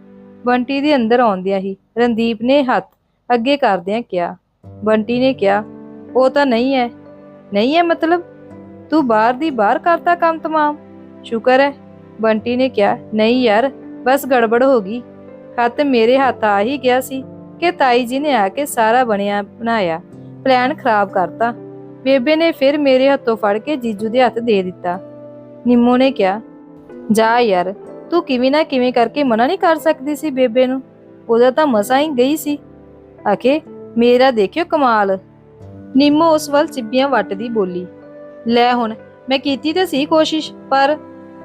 ਬੰਟੀ ਦੇ ਅੰਦਰ ਆਉਂਦਿਆਂ ਹੀ ਰਣਦੀਪ ਨੇ ਹੱਥ ਅੱਗੇ ਕਰਦਿਆਂ ਕਿਹਾ। ਬੰਟੀ ਨੇ ਕਿਹਾ, ਉਹ ਤਾਂ ਨਹੀਂ ਹੈ ਨਹੀਂ ਹੈ ਮਤਲਬ? ਤੂੰ ਬਾਹਰ ਦੀ ਬਾਹਰ ਕਰਤਾ ਕੰਮ ਤਮਾਮ। ਸ਼ੁਕਰ ਹੈ ਬੰਟੀ ਨੇ ਕਿਹਾ, ਨਹੀਂ ਯਾਰ, ਬਸ ਗੜਬੜ ਹੋ ਗਈ। ਖੱਤ ਮੇਰੇ ਹੱਥ ਆ ਹੀ ਗਿਆ ਸੀ ਕਿ ਤਾਈ ਜੀ ਨੇ ਆ ਕੇ ਸਾਰਾ ਬਣਿਆ ਬਣਾਇਆ, ਪਲਾਨ ਖਰਾਬ ਕਰਤਾ। ਬੇਬੇ ਨੇ ਫਿਰ ਮੇਰੇ ਹੱਥੋਂ ਫੜ ਕੇ ਜੀਜੂ ਦੇ ਹੱਥ ਦੇ ਦਿੱਤਾ। ਨਿੰਮੋ ਨੇ ਕਿਹਾ, ਜਾ ਯਾਰ, ਤੂੰ ਕਿਵੇਂ ਨਾ ਕਿਵੇਂ ਕਰਕੇ ਮਨਾ ਨਹੀਂ ਕਰ ਸਕਦੀ ਸੀ ਬੇਬੇ ਨੂੰ? ਉਹਦਾ ਤਾਂ ਮਸਾ ਹੀ ਗਈ ਸੀ। ਆਖੇ, ਮੇਰਾ ਦੇਖਿਓ ਕਮਾਲ। ਨਿੰਮੋ ਉਸ ਵੱਲ ਚਿੱਬੀਆਂ ਵੱਟਦੀ ਬੋਲੀ, ਲੈ ਹੁਣ, ਮੈਂ ਕੀਤੀ ਤੇ ਸੀ ਕੋਸ਼ਿਸ਼, ਪਰ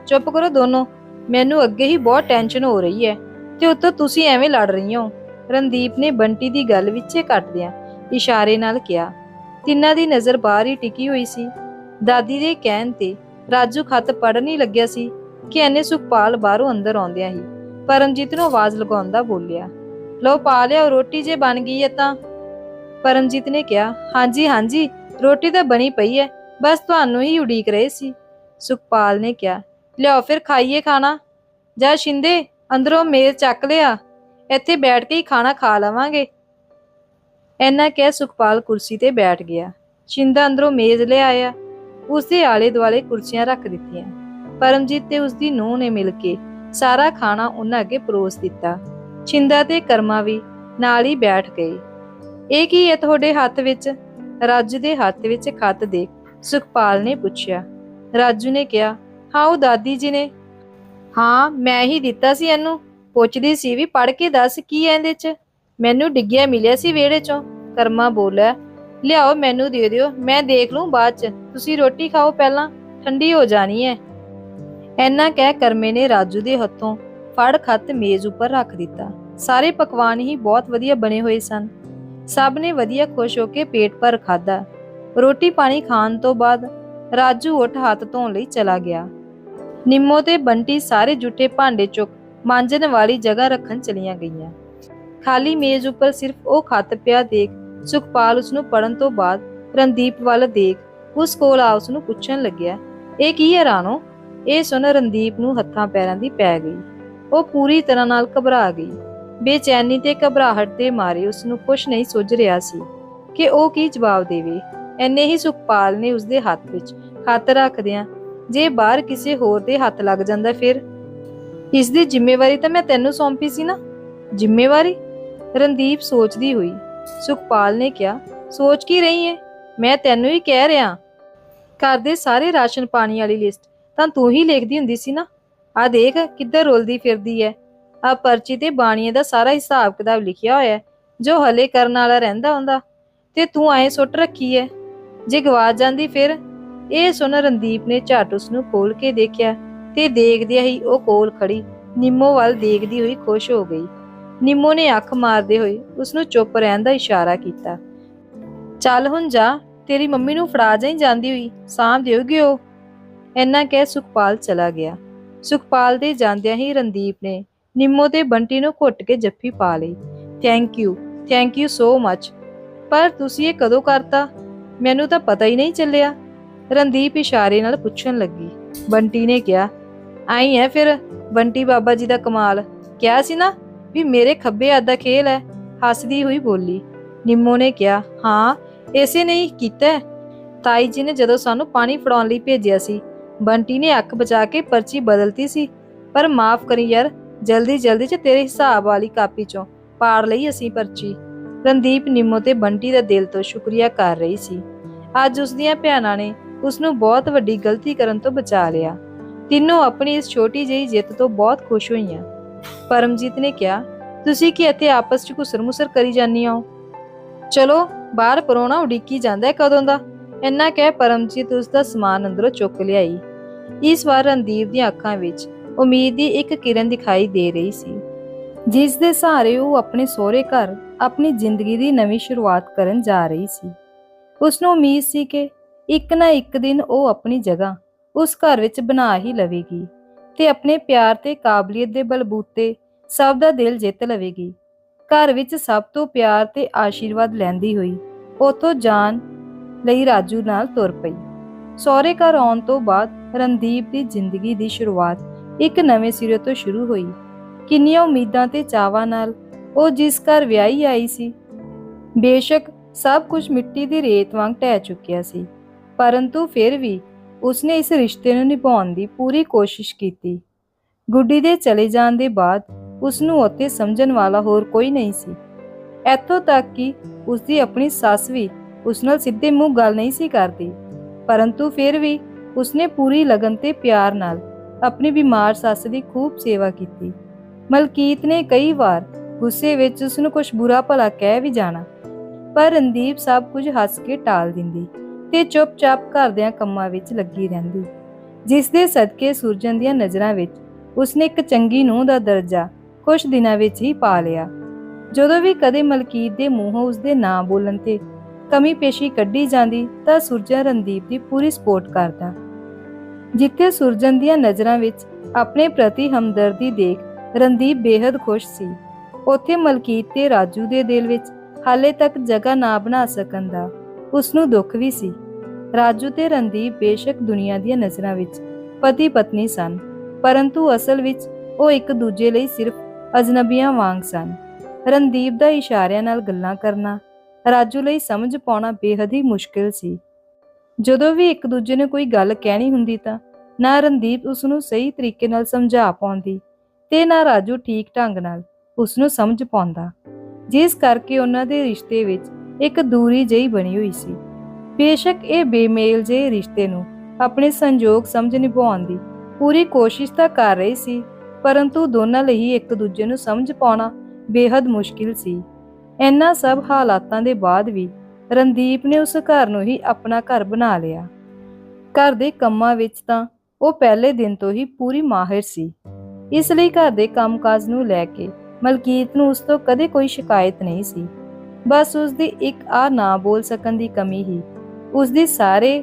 ਚੁੱਪ ਕਰੋ ਦੋਨੋਂ। ਮੈਨੂੰ ਅੱਗੇ ਹੀ ਬਹੁਤ ਟੈਨਸ਼ਨ ਹੋ ਰਹੀ ਹੈ ਤੇ ਉੱਤੋਂ ਤੁਸੀਂ ਐਵੇਂ ਲੜ ਰਹੀ ਹੋ। ਰਣਦੀਪ ਨੇ ਬੰਟੀ ਦੀ ਗੱਲ ਵਿੱਚੇ ਕੱਟਦਿਆਂ ਇਸ਼ਾਰੇ ਨਾਲ ਕਿਹਾ, ਤਿੰਨਾਂ ਦੀ ਨਜ਼ਰ ਬਾਹਰ ਹੀ ਟਿਕੀ ਹੋਈ ਸੀ। ਦਾਦੀ ਦੇ ਕਹਿਣ ਤੇ ਰਾਜੂ ਖੱਤ ਪੜਨ ਹੀ ਲੱਗਿਆ ਸੀ ਕਿ ਐਨੇ ਸੁਖਪਾਲ ਬਾਹਰੋਂ ਅੰਦਰ ਆਉਂਦਿਆਂ ਹੀ ਪਰਮਜੀਤ ਨੂੰ ਆਵਾਜ਼ ਲਗਾਉਂਦਾ ਬੋਲਿਆ, ਲਓ ਪਾ ਲਿਆ ਰੋਟੀ ਜੇ ਬਣ ਗਈ ਹੈ ਤਾਂ। ਪਰਮਜੀਤ ਨੇ ਕਿਹਾ, ਹਾਂਜੀ ਹਾਂਜੀ, ਰੋਟੀ ਤਾਂ ਬਣੀ ਪਈ ਹੈ, ਬਸ ਤੁਹਾਨੂੰ ਹੀ ਉਡੀਕ ਰਹੇ ਸੀ। ਸੁਖਪਾਲ ਨੇ ਕਿਹਾ ਲਿਆਓ, ਫਿਰ ਖਾਈਏ ਖਾਣਾ। ਜਾ ਸ਼ਿੰਦੇ, ਅੰਦਰੋਂ ਮੇਜ਼ ਚੱਕ ਲਿਆ। ਇੱਥੇ ਬੈਠ ਕੇ ਹੀ ਖਾਣਾ ਖਾ ਲਵਾਂਗੇ। ਐਨਾ ਕਹਿ ਸੁਖਪਾਲ ਕੁਰਸੀ ਤੇ ਬੈਠ ਗਿਆ। ਸ਼ਿੰਦਾ ਅੰਦਰੋਂ ਮੇਜ਼ ਲਿਆਇਆ ਉਸ ਦੇ ਆਲੇ ਦੁਆਲੇ ਕੁਰਸੀਆਂ ਰੱਖ ਦਿੱਤੀਆਂ। ਪਰਮਜੀਤ ਤੇ ਉਸ ਦੀ ਨੂੰਹ ਨੇ ਮਿਲ ਕੇ ਸਾਰਾ ਖਾਣਾ ਉਹਨਾਂ ਅੱਗੇ ਪਰੋਸ ਦਿੱਤਾ। ਛਿੰਦਾ ਤੇ ਕਰਮਾ ਵੀ ਨਾਲ ਹੀ ਬੈਠ ਗਏ। ਇਹ ਕੀ ਹੈ ਤੁਹਾਡੇ ਹੱਥ ਵਿੱਚ? ਰਾਜੂ ਦੇ ਹੱਥ ਵਿੱਚ ਖੱਤ ਦੇ ਸੁਖਪਾਲ ਨੇ ਪੁੱਛਿਆ। ਰਾਜੂ ਨੇ ਕਿਹਾ ਹਾਂ, ਉਹ ਦਾਦੀ ਜੀ ਨੇ। ਹਾਂ, ਮੈਂ ਹੀ ਦਿੱਤਾ ਸੀ ਇਹਨੂੰ। ਪੁੱਛਦੀ ਸੀ ਵੀ ਪੜ ਕੇ ਦੱਸ ਕੀ ਹੈ ਇਹਦੇ ਚ? ਮੈਨੂੰ ਡਿੱਗਿਆ ਮਿਲਿਆ ਸੀ ਵਿਹੜੇ ਚੋਂ। ਕਰਮਾ ਬੋਲਿਆ ਲਿਆਓ, ਮੈਨੂੰ ਦੇ ਦਿਓ। ਮੈਂ ਦੇਖ ਲੂੰ ਬਾਅਦ ਚ। ਤੁਸੀਂ ਰੋਟੀ ਖਾਓ ਪਹਿਲਾਂ। ਠੰਡੀ ਹੋ ਜਾਣੀ ਹੈ ਐਨਾ ਕਹਿ ਕਰਮੇ ਨੇ ਰਾਜੂ ਦੇ ਹੱਥੋਂ ਫੜ ਖੱਤ ਮੇਜ਼ ਉੱਪਰ ਰੱਖ ਦਿੱਤਾ। ਸਾਰੇ ਪਕਵਾਨ ਹੀ ਬਹੁਤ ਵਧੀਆ ਬਣੇ ਹੋਏ ਸਨ। ਸਭ ਨੇ ਵਧੀਆ ਖੁਸ਼ ਹੋ ਕੇ ਪੇਟ ਭਰ ਖਾਦਾ ਰੋਟੀ ਪਾਣੀ ਖਾਣ ਤੋਂ ਬਾਅਦ ਰਾਜੂ ਉੱਠ ਹੱਥ ਧੋਣ ਲਈ ਚਲਾ ਗਿਆ। ਨਿੰਮੋ ਤੇ ਬੰਟੀ ਸਾਰੇ ਜੁੱਠੇ ਭਾਂਡੇ ਚੁੱਕ ਮਾਂਜਣ ਵਾਲੀ ਜਗ੍ਹਾ ਰੱਖਣ ਚਲੀਆਂ ਗਈਆਂ। ਖਾਲੀ ਮੇਜ਼ ਉੱਪਰ ਸਿਰਫ ਉਹ ਖੱਤ ਪਿਆ ਦੇਖ, ਸੁਖਪਾਲ ਉਸ ਨੂੰ ਪੜਨ ਤੋਂ ਬਾਅਦ ਰਣਦੀਪ ਵੱਲ ਦੇਖ, ਉਸ ਕੋਲ ਆ ਉਸ ਨੂੰ ਪੁੱਛਣ ਲੱਗਿਆ, ਇਹ ਕੀ ਹੈ? ਰਾਣੋ ਇਹ ਸੁਣ ਰਣਦੀਪ ਨੂੰ ਹੱਥਾਂ ਪੈਰਾਂ ਦੀ ਪੈ ਗਈ। ਉਹ ਪੂਰੀ ਤਰ੍ਹਾਂ ਨਾਲ ਘਬਰਾ ਗਈ। ਬੇਚੈਨੀ ਤੇ ਘਬਰਾਹਟ ਦੇ ਮਾਰੇ ਉਸ ਨੂੰ ਕੁਝ ਨਹੀਂ ਸੁੱਝ ਰਿਹਾ ਸੀ ਕਿ ਉਹ ਕੀ ਜਵਾਬ ਦੇਵੇ। ਐਨੇ ਹੀ ਸੁਖਪਾਲ ਨੇ ਉਸ ਦੇ ਹੱਥ ਵਿੱਚ ਖੱਤ ਰੱਖਦਿਆਂ ਜੇ ਬਾਹਰ ਕਿਸੇ ਹੋਰ ਦੇ ਹੱਥ ਲੱਗ ਜਾਂਦਾ ਫਿਰ? ਇਸ ਦੀ ਜ਼ਿੰਮੇਵਾਰੀ ਤਾਂ ਮੈਂ ਤੈਨੂੰ ਸੌਂਪੀ ਸੀ ਨਾ। ਜ਼ਿੰਮੇਵਾਰੀ? ਰਣਦੀਪ ਸੋਚਦੀ ਹੋਈ। ਸੁਖਪਾਲ ਨੇ ਕਿਹਾ, ਸੋਚ ਕੀ ਰਹੀ ਹੈ ਮੈਂ ਤੈਨੂੰ ਹੀ ਕਹਿ ਰਿਹਾ। ਘਰ ਦੇ ਸਾਰੇ ਰਾਸ਼ਨ ਪਾਣੀ ਵਾਲੀ ਲਿਸਟ ਤਾਂ ਤੂੰ ਹੀ ਲਿਖਦੀ ਹੁੰਦੀ ਸੀ ਨਾ। ਆ ਦੇਖ ਕਿੱਧਰ ਰੋਲਦੀ ਫਿਰਦੀ ਹੈ ਆ ਪਰਚੀ ਤੇ ਬਾਣੀਏ ਦਾ ਸਾਰਾ ਹਿਸਾਬ ਕਿਤਾਬ ਲਿਖਿਆ ਹੋਇਆ ਜੋ ਹਲੇ ਕਰਨ ਵਾਲਾ ਰਹਿੰਦਾ ਹੁੰਦਾ। ਤੇ ਤੂੰ ਐ ਸੁੱਟ ਰੱਖੀ ਐ। ਜੇ ਗਵਾ ਜਾਂਦੀ ਫਿਰ? ਇਹ ਸੁਣ ਰਣਦੀਪ ਨੇ ਝਟ ਉਸ ਨੂੰ ਖੋਲ ਕੇ ਦੇਖਿਆ ਤੇ ਦੇਖਦਿਆਂ ਹੀ ਉਹ ਕੋਲ ਖੜੀ ਨਿੰਮੋ ਵੱਲ ਦੇਖਦੀ ਹੋਈ ਖੁਸ਼ ਹੋ ਗਈ। ਨਿੰਮੋ ਨੇ ਅੱਖ ਮਾਰਦੇ ਹੋਏ ਉਸ ਨੂੰ ਚੁੱਪ ਰਹਿਣ ਦਾ ਇਸ਼ਾਰਾ ਕੀਤਾ। ਚੱਲ ਹੁਣ ਜਾ, ਤੇਰੀ ਮੰਮੀ ਨੂੰ ਫੜਾ ਜਾਈ ਜਾਂਦੀ ਹੋਈ, ਸਾਂਭ ਦਿਓਗੇ ਉਹ ਇੰਨਾ ਕਹਿ ਸੁਖਪਾਲ ਚਲਾ ਗਿਆ। ਸੁਖਪਾਲ ਦੇ ਜਾਂਦਿਆਂ ਹੀ ਰਣਦੀਪ ਨੇ ਨਿੰਮੋ ਤੇ ਬੰਟੀ ਨੂੰ ਘੁੱਟ ਕੇ ਜੱਫੀ ਪਾ ਲਈ। Thank you thank you so much ਪਰ ਤੁਸੀਂ ਇਹ ਕਦੋਂ ਕਰਤਾ? ਮੈਨੂੰ ਤਾਂ ਪਤਾ ਹੀ ਨਹੀਂ ਚੱਲਿਆ। ਰਣਦੀਪ ਇਸ਼ਾਰੇ ਨਾਲ ਪੁੱਛਣ ਲੱਗੀ। ਬੰਟੀ ਨੇ ਕਿਹਾ, ਆਈ ਹੈ ਫਿਰ, ਬੰਟੀ ਬਾਬਾ ਜੀ ਦਾ ਕਮਾਲ। ਕਿਹਾ ਸੀ ਨਾ ਵੀ ਮੇਰੇ ਖੱਬੇ ਹੱਥ ਦਾ ਖੇਲ ਹੈ ਹੱਸਦੀ ਹੋਈ ਬੋਲੀ। ਨਿੰਮੋ ਨੇ ਕਿਹਾ, ਹਾਂ ਐਸੇ ਨਹੀਂ ਕੀਤਾ ਤਾਈ ਜੀ ਨੇ ਜਦੋਂ ਸਾਨੂੰ ਪਾਣੀ ਫੜਾਉਣ ਲਈ ਭੇਜਿਆ ਸੀ, ਬੰਟੀ ਨੇ ਅੱਖ ਬਚਾ ਕੇ ਪਰਚੀ ਬਦਲਤੀ ਸੀ। ਪਰ ਮਾਫ ਕਰੀ ਯਾਰ, ਜਲਦੀ ਜਲਦੀ ਚ ਤੇਰੇ ਹਿਸਾਬ ਵਾਲੀ ਕਾਪੀ ਚੋਂ ਪਾੜ ਲਈ ਅਸੀਂ ਪਰਚੀ। ਰਣਦੀਪ ਨਿੰਮੋ ਤੇ ਬੰਟੀ ਦਾ ਦਿਲ ਤੋਂ ਸ਼ੁਕਰੀਆ ਕਰ ਰਹੀ ਸੀ। ਅੱਜ ਉਸ ਦੀਆਂ ਭੈਣਾਂ ਨੇ ਉਸ ਨੂੰ ਬਹੁਤ ਵੱਡੀ ਗਲਤੀ ਕਰਨ ਤੋਂ ਬਚਾ ਲਿਆ। ਤਿੰਨੋਂ ਆਪਣੀ ਇਸ ਛੋਟੀ ਜਿਹੀ ਜਿੱਤ ਤੋਂ ਬਹੁਤ ਖੁਸ਼ ਹੋਈਆਂ। ਪਰਮਜੀਤ ਨੇ ਕਿਹਾ, ਤੁਸੀਂ ਕੀ ਇੱਥੇ ਆਪਸ 'ਚ ਘੁਸਰ-ਮੁਸਰ ਕਰੀ ਜਾਂਦੀ ਹੋ? ਚਲੋ, ਬਾਹਰ ਪਰੋਣਾ ਉਡੀਕੀ ਜਾਂਦਾ ਹੈ ਕਦੋਂ ਦਾ? ਇੰਨਾ ਕਹਿ ਪਰਮਜੀਤ ਉਸ ਦਾ ਸਮਾਨ ਅੰਦਰੋਂ ਚੁੱਕ ਲਿਆਈ। ਇਸ ਵਾਰ ਰਣਦੀਪ ਦੀਆਂ ਅੱਖਾਂ ਵਿੱਚ ਉਮੀਦ ਦੀ ਇੱਕ ਕਿਰਨ ਦਿਖਾਈ ਦੇ ਰਹੀ ਸੀ, ਜਿਸ ਦੇ ਸਹਾਰੇ ਉਹ ਆਪਣੇ ਸਹੁਰੇ ਘਰ ਆਪਣੀ ਜ਼ਿੰਦਗੀ ਦੀ ਨਵੀਂ ਸ਼ੁਰੂਆਤ ਕਰਨ ਜਾ ਰਹੀ ਸੀ। ਉਸ ਨੂੰ ਉਮੀਦ ਸੀ ਕਿ ਇੱਕ ਨਾ ਇੱਕ ਦਿਨ ਉਹ ਆਪਣੀ ਜਗ੍ਹਾ ਉਸ ਘਰ ਵਿੱਚ ਬਣਾ ਹੀ ਲਵੇਗੀ ਤੇ ਆਪਣੇ ਪਿਆਰ ਤੇ ਕਾਬਲੀਅਤ ਦੇ ਬਲਬੂਤੇ ਸਭ ਦਾ ਦਿਲ ਜਿੱਤ ਲਵੇਗੀ। ਘਰ ਵਿੱਚ ਸਭ ਤੋਂ ਪਿਆਰ ਤੇ ਆਸ਼ੀਰਵਾਦ ਲੈਂਦੀ ਹੋਈ ਉਥੋਂ ਜਾਣ ਲਈ ਰਾਜੂ ਨਾਲ ਤੁਰ ਪਈ। ਸਹੁਰੇ ਘਰ ਆਉਣ ਤੋਂ ਬਾਅਦ ਰਣਦੀਪ ਦੀ ਜ਼ਿੰਦਗੀ ਦੀ ਸ਼ੁਰੂਆਤ ਇੱਕ ਨਵੇਂ ਸਿਰੇ ਤੋਂ ਸ਼ੁਰੂ ਹੋਈ। ਕਿੰਨੀਆਂ ਉਮੀਦਾਂ ਤੇ ਚਾਵਾਂ ਨਾਲ ਉਹ ਜਿਸ ਘਰ ਵਿਆਹੀ ਆਈ ਸੀ, ਬੇਸ਼ੱਕ ਸਭ ਕੁਝ ਮਿੱਟੀ ਦੀ ਰੇਤ ਵਾਂਗ ਢਹਿ ਚੁੱਕਿਆ ਸੀ। ਪਰੰਤੂ ਫਿਰ ਵੀ ਉਸਨੇ ਇਸ ਰਿਸ਼ਤੇ ਨੂੰ ਨਿਭਾਉਣ ਦੀ ਪੂਰੀ ਕੋਸ਼ਿਸ਼ ਕੀਤੀ। ਗੁੱਡੀ ਦੇ ਚਲੇ ਜਾਣ ਦੇ ਬਾਅਦ ਉਸ ਨੂੰ ਉੱਥੇ ਸਮਝਣ ਵਾਲਾ ਹੋਰ ਕੋਈ ਨਹੀਂ ਸੀ। ਇੱਥੋਂ ਤੱਕ ਕਿ ਉਸ ਦੀ ਆਪਣੀ ਸੱਸ ਵੀ ਉਸ ਨਾਲ ਸਿੱਧੇ ਮੂੰਹ ਗੱਲ ਨਹੀਂ ਸੀ ਕਰਦੀ। ਪਰੰਤੂ ਫਿਰ ਵੀ ਉਸਨੇ ਪੂਰੀ ਲਗਨ ਤੇ ਪਿਆਰ ਨਾਲ ਆਪਣੀ ਬਿਮਾਰ ਸੱਸ ਦੀ ਖੂਬ ਸੇਵਾ ਕੀਤੀ। ਮਲਕੀਤ ਨੇ ਕਈ ਵਾਰ ਗੁੱਸੇ ਵਿੱਚ ਉਸ ਨੂੰ ਕੁਝ ਬੁਰਾ ਭਲਾ ਕਹਿ ਵੀ ਜਾਣਾ, ਪਰ ਰਣਦੀਪ ਸਭ ਕੁਝ ਹੱਸ ਕੇ ਟਾਲ ਦਿੰਦੀ। ਤੇ ਚੁੱਪਚਾਪ ਘਰ ਦਿਆਂ ਕੰਮਾਂ ਵਿੱਚ ਲੱਗੀ ਰਹਿੰਦੀ। ਜਿਸ ਦੇ ਸਦਕੇ ਸੂਰਜਨ ਦੀਆਂ ਨਜ਼ਰਾਂ ਵਿੱਚ ਉਸਨੇ ਇੱਕ ਚੰਗੀ ਨੂੰਹ ਦਾ ਦਰਜਾ ਕੁਝ ਦਿਨਾਂ ਵਿੱਚ ਹੀ ਪਾ ਲਿਆ। ਜਦੋਂ ਵੀ ਕਦੇ ਮਲਕੀਤ ਦੇ ਮੂੰਹੋਂ ਉਸਦੇ ਨਾਂ ਬੋਲਣ ਤੇ ਕਮੀ ਪੇਸ਼ੀ ਕੱਢੀ ਜਾਂਦੀ ਤਾਂ ਸੁਰਜਨ ਰਣਦੀਪ ਦੀ ਪੂਰੀ ਸਪੋਰਟ ਕਰਦਾ। ਜਿੱਥੇ ਸੁਰਜਨ ਦੀਆਂ ਨਜ਼ਰਾਂ ਵਿੱਚ ਆਪਣੇ ਪ੍ਰਤੀ ਹਮਦਰਦੀ ਦੇਖ ਰਣਦੀਪ ਬੇहद ਖੁਸ਼ ਸੀ। ਉੱਥੇ ਮਲਕੀਤ ਤੇ ਰਾਜੂ ਦੇ ਦਿਲ ਵਿੱਚ ਹਾਲੇ ਤੱਕ ਜਗ੍ਹਾ ਨਾ ਬਣਾ ਸਕਣ ਦਾ ਉਸ ਨੂੰ ਦੁੱਖ ਵੀ ਸੀ। ਰਾਜੂ ਤੇ ਰਣਦੀਪ ਬੇਸ਼ੱਕ ਦੁਨੀਆ ਦੀਆਂ ਨਜ਼ਰਾਂ ਵਿੱਚ ਪਤੀ ਪਤਨੀ ਸਨ, ਪਰੰਤੂ ਅਸਲ ਵਿੱਚ ਉਹ ਇੱਕ ਦੂਜੇ ਲਈ ਸਿਰਫ ਅਜਨਬੀਆਂ ਵਾਂਗ ਸਨ। ਰਣਦੀਪ ਦਾ ਇਸ਼ਾਰਿਆਂ ਨਾਲ ਗੱਲਾਂ ਕਰਨਾ ਰਾਜੂ ਲਈ ਸਮਝ ਪਾਉਣਾ ਬੇਹੱਦ ਹੀ ਮੁਸ਼ਕਿਲ ਸੀ। ਜਦੋਂ ਵੀ ਇੱਕ ਦੂਜੇ ਨੇ ਕੋਈ ਗੱਲ ਕਹਿਣੀ ਹੁੰਦੀ ਤਾਂ ਨਾ ਰਣਦੀਪ ਉਸ ਨੂੰ ਸਹੀ ਤਰੀਕੇ ਨਾਲ ਸਮਝਾ ਪਾਉਂਦੀ ਤੇ ਨਾ ਰਾਜੂ ਠੀਕ ਢੰਗ ਨਾਲ ਉਸ ਨੂੰ ਸਮਝ ਪਾਉਂਦਾ। ਜਿਸ ਕਰਕੇ ਉਹਨਾਂ ਦੇ ਰਿਸ਼ਤੇ ਵਿੱਚ ਇੱਕ ਦੂਰੀ ਜਿਹੀ ਬਣੀ ਹੋਈ ਸੀ। ਬੇਸ਼ੱਕ ਇਹ ਬੇਮੇਲ ਜਿਹੇ ਰਿਸ਼ਤੇ ਨੂੰ ਆਪਣੇ ਸੰਜੋਗ ਸਮਝ ਨਿਭਾਉਣ ਦੀ ਪੂਰੀ ਕੋਸ਼ਿਸ਼ ਤਾਂ ਕਰ ਰਹੀ ਸੀ, ਪਰੰਤੂ ਦੋਨਾਂ ਲਈ ਇੱਕ ਦੂਜੇ ਨੂੰ ਸਮਝ ਪਾਉਣਾ ਬੇहद ਮੁਸ਼ਕਿਲ ਸੀ। ਇੰਨਾ ਸਭ ਹਾਲਾਤਾਂ ਦੇ ਬਾਅਦ ਵੀ ਰਣਦੀਪ ਨੇ ਉਸ ਘਰ ਨੂੰ ਹੀ ਆਪਣਾ ਘਰ ਬਣਾ ਲਿਆ। ਘਰ ਦੇ ਕੰਮਾਂ ਵਿੱਚ ਤਾਂ ਉਹ ਪਹਿਲੇ ਦਿਨ ਤੋਂ ਹੀ ਪੂਰੀ ਮਾਹਿਰ ਸੀ। ਇਸ ਲਈ ਘਰ ਦੇ ਕੰਮਕਾਜ ਨੂੰ ਲੈ ਕੇ ਮਲਕੀਤ ਨੂੰ ਉਸ ਤੋਂ ਕਦੇ ਕੋਈ ਸ਼ਿਕਾਇਤ ਨਹੀਂ ਸੀ। ਬਸ ਉਸ ਦੀ ਇੱਕ ਆ ਨਾ ਬੋਲ ਸਕਣ ਦੀ ਕਮੀ ਹੀ ਉਸ ਦੀ ਸਾਰੇ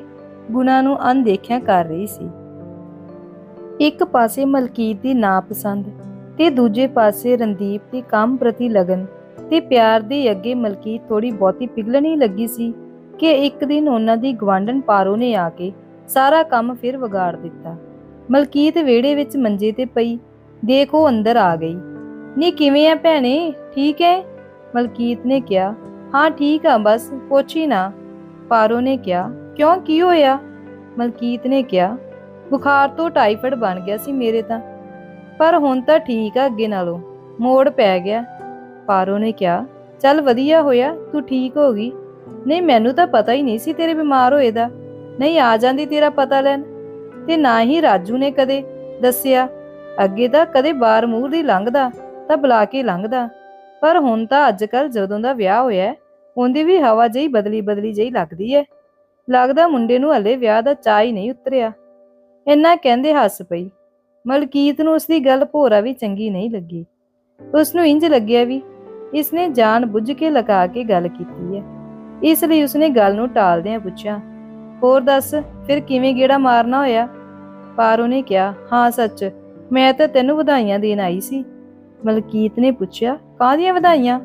ਗੁਣਾਂ ਨੂੰ ਅਣਦੇਖਿਆ ਕਰ ਰਹੀ ਸੀ। ਇੱਕ ਪਾਸੇ ਮਲਕੀਤ ਦੀ ਨਾਪਸੰਦ ਤੇ ਦੂਜੇ ਪਾਸੇ ਰਣਦੀਪ ਦੀ ਕੰਮ ਪ੍ਰਤੀ ਲਗਨ ਤੇ ਪਿਆਰ ਦੇ ਅੱਗੇ ਮਲਕੀਤ ਥੋੜੀ ਬਹੁਤੀ ਪਿਘਲਣ ਹੀ ਲੱਗੀ ਸੀ ਕਿ ਇੱਕ ਦਿਨ ਉਹਨਾਂ ਦੀ ਗਵਾਂਢਣ ਪਾਰੋ ਨੇ ਆ ਕੇ ਸਾਰਾ ਕੰਮ ਫਿਰ ਵਿਗਾੜ ਦਿੱਤਾ। ਮਲਕੀਤ ਵਿਹੜੇ ਵਿੱਚ ਮੰਜੇ ਤੇ ਪਈ, ਦੇਖੋ ਅੰਦਰ ਆ ਗਈ। ਨੀ, ਕਿਵੇਂ ਆ ਭੈਣੇ? ਠੀਕ ਹੈ ਮਲਕੀਤ ਨੇ ਕਿਹਾ। ਹਾਂ, ਠੀਕ ਆ, ਬਸ ਪੁੱਛ ਹੀ ਨਾ। ਪਾਰੋ ਨੇ ਕਿਹਾ, ਕਿਉਂ, ਕੀ ਹੋਇਆ? ਮਲਕੀਤ ਨੇ ਕਿਹਾ, ਬੁਖਾਰ ਤੋਂ ਟਾਈਫਾਇਡ ਬਣ ਗਿਆ ਸੀ ਮੇਰੇ ਤਾਂ, ਪਰ ਹੁਣ ਤਾਂ ਠੀਕ ਆ ਅੱਗੇ ਨਾਲੋਂ, ਮੋੜ ਪੈ ਗਿਆ। ਪਾਰੋ ਨੇ ਕਿਹਾ, ਚੱਲ ਵਧੀਆ ਹੋਇਆ, ਤੂੰ ਠੀਕ ਹੋ ਗਈ। ਨਹੀਂ, ਮੈਨੂੰ ਤਾਂ ਪਤਾ ਹੀ ਨਹੀਂ ਸੀ ਤੇਰੇ ਬਿਮਾਰ ਹੋਏ ਦਾ। ਨਹੀਂ, ਆ ਜਾਂਦੀ ਤੇਰਾ ਪਤਾ ਲੈਣ? ਤੇ ਨਾ ਹੀ ਰਾਜੂ ਨੇ ਕਦੇ ਦੱਸਿਆ, ਅੱਗੇ ਤਾਂ ਕਦੇ ਬਾਰ ਮੂਰ ਦੀ ਲੰਘਦਾ, ਤਾਂ ਬੁਲਾ ਕੇ ਲੰਘਦਾ। ਪਰ ਹੁਣ ਤਾਂ ਅੱਜ ਕੱਲ ਜਦੋਂ ਦਾ ਵਿਆਹ ਹੋਇਆ ਉਹਦੀ ਵੀ ਹਵਾ ਜਿਹੀ ਬਦਲੀ ਬਦਲੀ ਜਿਹੀ ਲੱਗਦੀ ਹੈ ਲੱਗਦਾ ਮੁੰਡੇ ਨੂੰ ਹਲੇ ਵਿਆਹ ਦਾ ਚਾਅ ਹੀ ਨਹੀਂ ਉਤਰਿਆ। ਇੰਨਾ ਕਹਿੰਦੇ ਹੱਸ ਪਈ। ਮਲਕੀਤ ਨੂੰ ਉਸਦੀ ਗੱਲ ਭੋਰਾ ਵੀ ਚੰਗੀ ਨਹੀਂ ਲੱਗੀ। ਉਸ ਨੂੰ ਇੰਜ ਲੱਗਿਆ ਵੀ ਇਸਨੇ ਜਾਣ ਬੁੱਝ ਕੇ ਲਗਾ ਕੇ ਗੱਲ ਕੀਤੀ ਹੈ ਇਸ ਲਈ ਉਸਨੇ ਗੱਲ ਨੂੰ ਟਾਲਦਿਆਂ ਪੁੱਛਿਆ, ਹੋਰ ਦੱਸ, ਫਿਰ ਕਿਵੇਂ ਗੇੜਾ ਮਾਰਨਾ ਹੋਇਆ? ਪਾਰੋ ਨੇ ਕਿਹਾ, ਹਾਂ, ਸੱਚ, ਮੈਂ ਤਾਂ ਤੈਨੂੰ ਵਧਾਈਆਂ ਦੇਣ ਆਈ ਸੀ। ਮਲਕੀਤ ਨੇ ਪੁੱਛਿਆ, ਕਾਹਦੀਆਂ ਵਧਾਈਆਂ?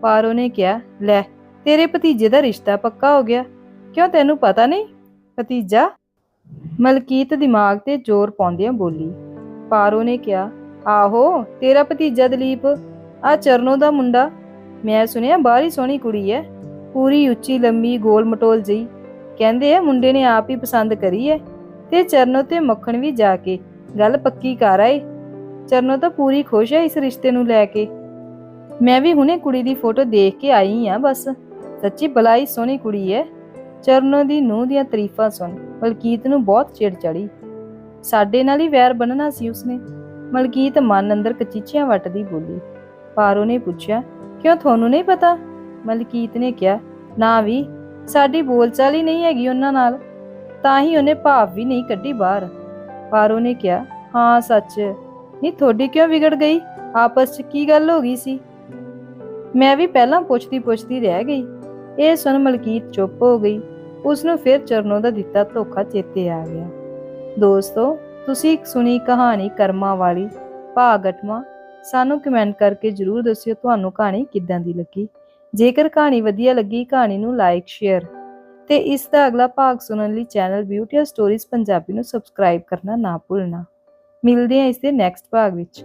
ਪਾਰੋ ਨੇ ਕਿਹਾ, ਲੈ ਤੇਰੇ ਭਤੀਜੇ ਦਾ ਰਿਸ਼ਤਾ ਪੱਕਾ ਹੋ ਗਿਆ। ਕਿਉਂ ਤੈਨੂੰ ਪਤਾ ਨਹੀਂ? ਭਤੀਜਾ, ਮਲਕੀਤ ਦਿਮਾਗ ਤੇ ਜ਼ੋਰ ਪਾਉਂਦਿਆਂ ਬੋਲੀ। ਪਾਰੋ ਨੇ ਕਿਹਾ, ਆਹੋ, ਤੇਰਾ ਭਤੀਜਾ ਦਲੀਪ ਆ ਚਰਨੋ ਦਾ ਮੁੰਡਾ। ਮੈਂ ਸੁਣਿਆ ਬਾਹਰੀ ਸੋਹਣੀ ਕੁੜੀ ਐ। ਪੂਰੀ ਉੱਚੀ, ਲੰਮੀ, ਗੋਲ ਮਟੋਲ ਜਈ ਕਹਿੰਦੇ ਆ ਮੁੰਡੇ ਨੇ ਆਪ ਹੀ ਪਸੰਦ ਕਰੀ ਐ। ਤੇ ਚਰਨੋ ਤੇ ਮੱਖਣ ਵੀ ਜਾ ਕੇ, ਗੱਲ ਪੱਕੀ ਕਰ ਆਏ। ਚਰਨੋ ਤਾਂ ਪੂਰੀ ਖੁਸ਼ ਐ ਇਸ ਰਿਸ਼ਤੇ ਨੂੰ ਲੈ ਕੇ। ਮੈਂ ਵੀ ਹੁਣੇ ਕੁੜੀ ਦੀ ਫੋਟੋ ਦੇਖ ਕੇ ਆਈ ਆ ਬਸ। ਸੱਚੀ ਬਲਾਈ ਸੋਹਣੀ ਕੁੜੀ ਐ ਚਰਨੋ ਦੀ ਨੂੰਹ ਦੀਆਂ ਤਾਰੀਫਾਂ ਸੁਣ ਮਲਕੀਤ ਨੂੰ ਬਹੁਤ ਚਿੜ ਚੜੀ। ਸਾਡੇ ਨਾਲ ਹੀ ਵੈਰ ਬੰਨਣਾ ਸੀ ਉਸਨੇ। ਮਲਕੀਤ ਮਨ ਅੰਦਰ ਕਚੀਚੀਆਂ ਵੱਟਦੀ ਬੋਲੀ। ਪਾਰੋ ਨੇ ਪੁੱਛਿਆ, ਕਿਉਂ ਤੁਹਾਨੂੰ ਨਹੀਂ ਪਤਾ? ਮਲਕੀਤ ਨੇ ਕਿਹਾ, ਨਾ ਵੀ, ਸਾਡੀ ਬੋਲਚਾਲ ਹੀ ਨਹੀਂ ਹੈਗੀ ਉਹਨਾਂ ਨਾਲ। ਤਾਂ ਹੀ ਉਹਨੇ ਭਾਵ ਵੀ ਨਹੀਂ ਕੱਢੀ ਬਾਹਰ। ਪਾਰੋ ਨੇ ਕਿਹਾ, ਹਾਂ, ਸੱਚ। ਨਹੀਂ, ਤੁਹਾਡੀ ਕਿਉਂ ਵਿਗੜ ਗਈ? ਆਪਸ 'ਚ ਕੀ ਗੱਲ ਹੋ ਗਈ ਸੀ? ਮੈਂ ਵੀ ਪਹਿਲਾਂ ਪੁੱਛਦੀ ਪੁੱਛਦੀ ਰਹਿ ਗਈ। ਇਹ ਸੁਣ ਮਲਕੀਤ ਚੁੱਪ ਹੋ ਗਈ। ਉਸ ਨੂੰ ਫਿਰ ਚਰਨੋਂ ਦਾ ਦਿੱਤਾ ਧੋਖਾ ਚੇਤੇ ਆ ਗਿਆ। ਦੋਸਤੋ, ਤੁਸੀਂ ਸੁਣੀ ਕਹਾਣੀ ਕਰਮਾਂ ਵਾਲੀ, ਭਾਗ ਅਠਵਾਂ। ਸਾਨੂੰ ਕਮੈਂਟ ਕਰਕੇ ਜਰੂਰ ਦੱਸਿਓ ਤੁਹਾਨੂੰ ਕਹਾਣੀ ਕਿੱਦਾਂ ਦੀ ਲੱਗੀ। ਜੇਕਰ ਕਹਾਣੀ ਵਧੀਆ ਲੱਗੀ, ਕਹਾਣੀ ਨੂੰ ਲਾਈਕ ਸ਼ੇਅਰ ਤੇ ਇਸ ਦਾ ਅਗਲਾ ਭਾਗ ਸੁਣਨ ਲਈ ਚੈਨਲ ਬਿਊਟੀ ਸਟੋਰੀਜ਼ ਪੰਜਾਬੀ ਨੂੰ ਸਬਸਕ੍ਰਾਈਬ ਕਰਨਾ ਨਾ ਭੁੱਲਣਾ। ਮਿਲਦੇ ਹਾਂ ਇਸ ਦੇ ਨੈਕਸਟ ਭਾਗ ਵਿੱਚ।